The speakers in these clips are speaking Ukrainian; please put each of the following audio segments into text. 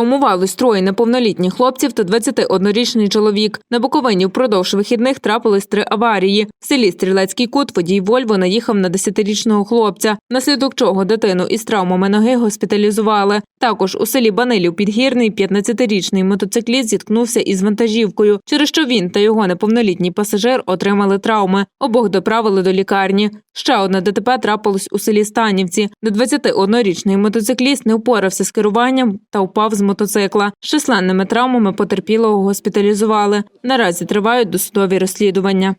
Травмувались троє неповнолітніх хлопців та 21-річний чоловік. На Буковині впродовж вихідних трапились три аварії. В селі Стрілецький кут водій Вольво наїхав на 10-річного хлопця, наслідок чого дитину із травмами ноги госпіталізували. Також у селі Банилів Підгірний 15-річний мотоцикліст зіткнувся із вантажівкою, через що він та його неповнолітній пасажир отримали травми. Обох доправили до лікарні. Ще одне ДТП трапилось у селі Станівці, де 21-річний мотоцикліст не впорався з керуванням та впав з мотоцикла. З численними травмами потерпілого госпіталізували. Наразі тривають досудові розслідування.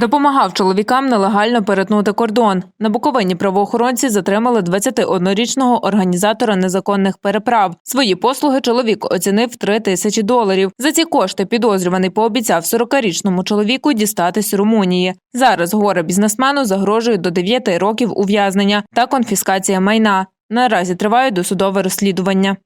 Допомагав чоловікам нелегально перетнути кордон. На Буковині правоохоронці затримали 21-річного організатора незаконних переправ. Свої послуги чоловік оцінив 3 тисячі доларів. За ці кошти підозрюваний пообіцяв 40-річному чоловіку дістатись Румунії. Зараз горе бізнесмену загрожує до 9 років ув'язнення та конфіскація майна. Наразі триває досудове розслідування.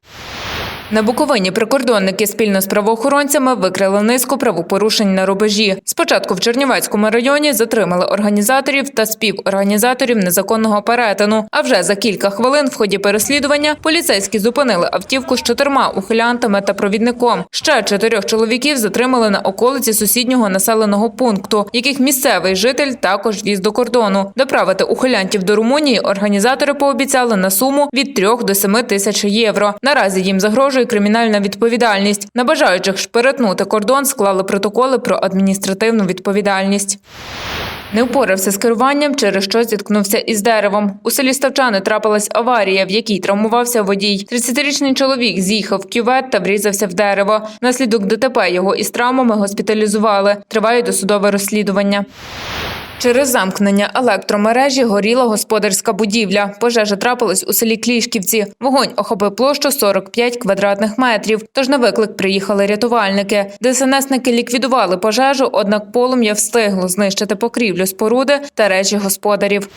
На Буковині прикордонники спільно з правоохоронцями викрили низку правопорушень на рубежі. Спочатку в Чернівецькому районі затримали організаторів та співорганізаторів незаконного перетину. А вже за кілька хвилин в ході переслідування поліцейські зупинили автівку з чотирма ухилянтами та провідником. Ще чотирьох чоловіків затримали на околиці сусіднього населеного пункту, яких місцевий житель також віз до кордону. Доправити ухилянтів до Румунії організатори пообіцяли на суму від 3 до 7 тисяч євро. Наразі їм загрожує кримінальна відповідальність. На бажаючих ж кордон склали протоколи про адміністративну відповідальність. Не впорався з керуванням, через що зіткнувся із деревом. У селі Ставчани трапилась аварія, в якій травмувався водій. 30-річний чоловік з'їхав в кювет та врізався в дерево. Наслідок ДТП його із травмами госпіталізували. Триває досудове розслідування. Через замкнення електромережі горіла господарська будівля. Пожежа трапилась у селі Клішківці. Вогонь охопив площу 45 квадратних метрів. Тож на виклик приїхали рятувальники. ДСНСники ліквідували пожежу, однак полум'я встигло знищити покрівлю споруди та речі господарів.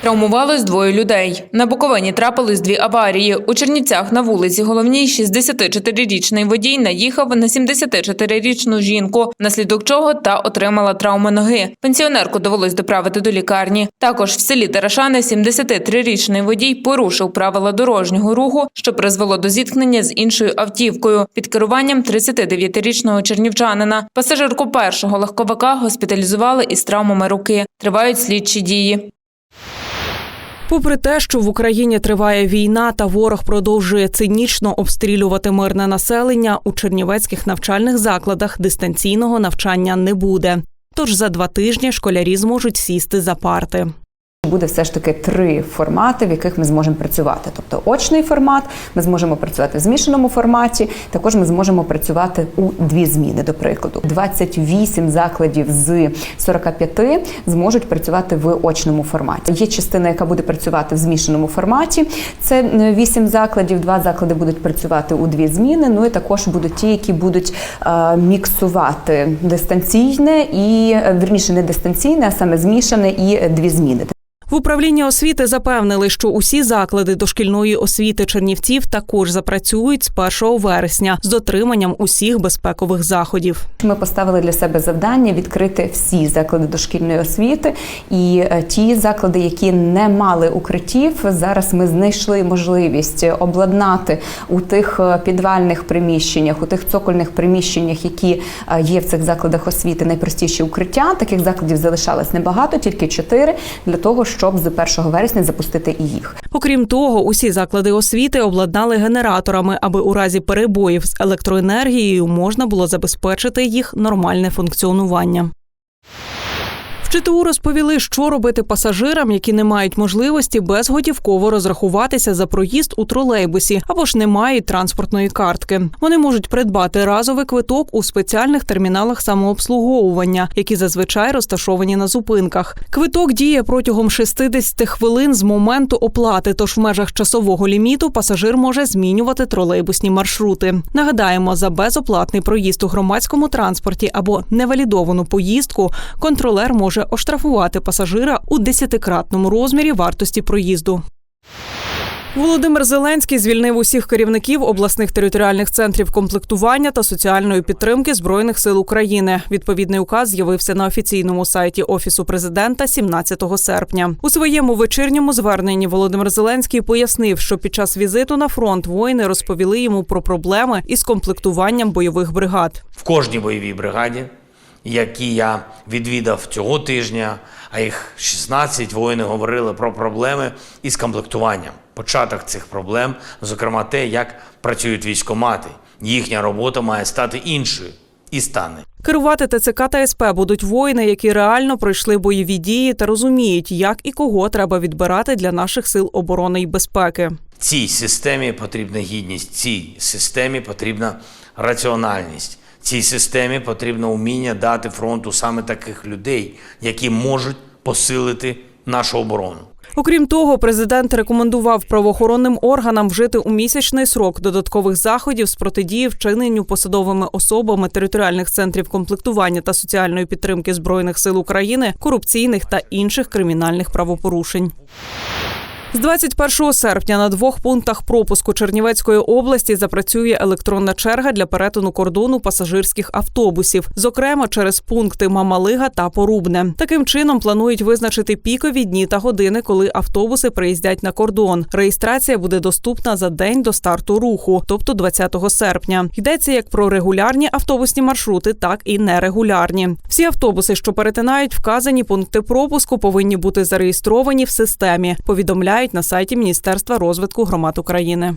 Травмувалось двоє людей. На Буковині трапились дві аварії. У Чернівцях на вулиці головній 64-річний водій наїхав на 74-річну жінку, внаслідок чого та отримала травми ноги. Пенсіонерку довелось доправити до лікарні. Також в селі Тарашани 73-річний водій порушив правила дорожнього руху, що призвело до зіткнення з іншою автівкою під керуванням 39-річного чернівчанина. Пасажирку першого легковика госпіталізували із травмами руки. Тривають слідчі дії. Попри те, що в Україні триває війна та ворог продовжує цинічно обстрілювати мирне населення, у чернівецьких навчальних закладах дистанційного навчання не буде. Тож за два тижні школярі зможуть сісти за парти. Буде все ж таки три формати, в яких ми зможемо працювати. Тобто очний формат, ми зможемо працювати в змішаному форматі. Також ми зможемо працювати у дві зміни. До прикладу, 28 закладів з 45 зможуть працювати в очному форматі. Є частина, яка буде працювати в змішаному форматі. Це 8 закладів. Два заклади будуть працювати у дві зміни. Ну і також будуть ті, які будуть е, міксувати дистанційне і е, вірніше не дистанційне, а саме змішане і е, дві зміни. В управлінні освіти запевнили, що усі заклади дошкільної освіти Чернівців також запрацюють з 1 вересня з дотриманням усіх безпекових заходів. Ми поставили для себе завдання відкрити всі заклади дошкільної освіти, і е, ті заклади, які не мали укриттів, зараз ми знайшли можливість обладнати у тих е, підвальних приміщеннях, у тих цокольних приміщеннях, які е, є в цих закладах освіти, найпростіші укриття. Таких закладів залишалось небагато, тільки чотири для того, щоб з 1 вересня запустити і їх. Окрім того, усі заклади освіти обладнали генераторами, аби у разі перебоїв з електроенергією можна було забезпечити їх нормальне функціонування. В ЧТУ розповіли, що робити пасажирам, які не мають можливості безготівково розрахуватися за проїзд у тролейбусі або ж не мають транспортної картки. Вони можуть придбати разовий квиток у спеціальних терміналах самообслуговування, які зазвичай розташовані на зупинках. Квиток діє протягом 60 хвилин з моменту оплати. Тож в межах часового ліміту пасажир може змінювати тролейбусні маршрути. Нагадаємо, за безоплатний проїзд у громадському транспорті або невалідовану поїздку контролер може оштрафувати пасажира у десятикратному розмірі вартості проїзду. Володимир Зеленський звільнив усіх керівників обласних територіальних центрів комплектування та соціальної підтримки збройних сил України. Відповідний указ з'явився на офіційному сайті офісу президента 17 серпня. У своєму вечірньому зверненні Володимир Зеленський пояснив, що під час візиту на фронт воїни розповіли йому про проблеми із комплектуванням бойових бригад. в кожній бойовій бригаді, які я відвідав цього тижня, а їх 16 воїни говорили про проблеми із комплектуванням. Початок цих проблем, зокрема те, як працюють військомати. Їхня робота має стати іншою і стане. Керувати ТЦК та СП будуть воїни, які реально пройшли бойові дії та розуміють, як і кого треба відбирати для наших сил оборони і безпеки. Цій системі потрібна гідність, цій системі потрібна раціональність, цій системі потрібно вміння дати фронту саме таких людей, які можуть посилити нашу оборону. Окрім того, президент рекомендував правоохоронним органам вжити у місячний срок додаткових заходів з протидії вчиненню посадовими особами територіальних центрів комплектування та соціальної підтримки збройних сил України корупційних та інших кримінальних правопорушень. З 21 серпня на двох пунктах пропуску Чернівецької області запрацює електронна черга для перетину кордону пасажирських автобусів, зокрема через пункти Мамалига та Порубне. Таким чином планують визначити пікові дні та години, коли автобуси приїздять на кордон. Реєстрація буде доступна за день до старту руху, тобто 20 серпня. Йдеться як про регулярні автобусні маршрути, так і нерегулярні. Всі автобуси, що перетинають вказані пункти пропуску, повинні бути зареєстровані в системі. Повідомляють на сайті Міністерства розвитку громад України.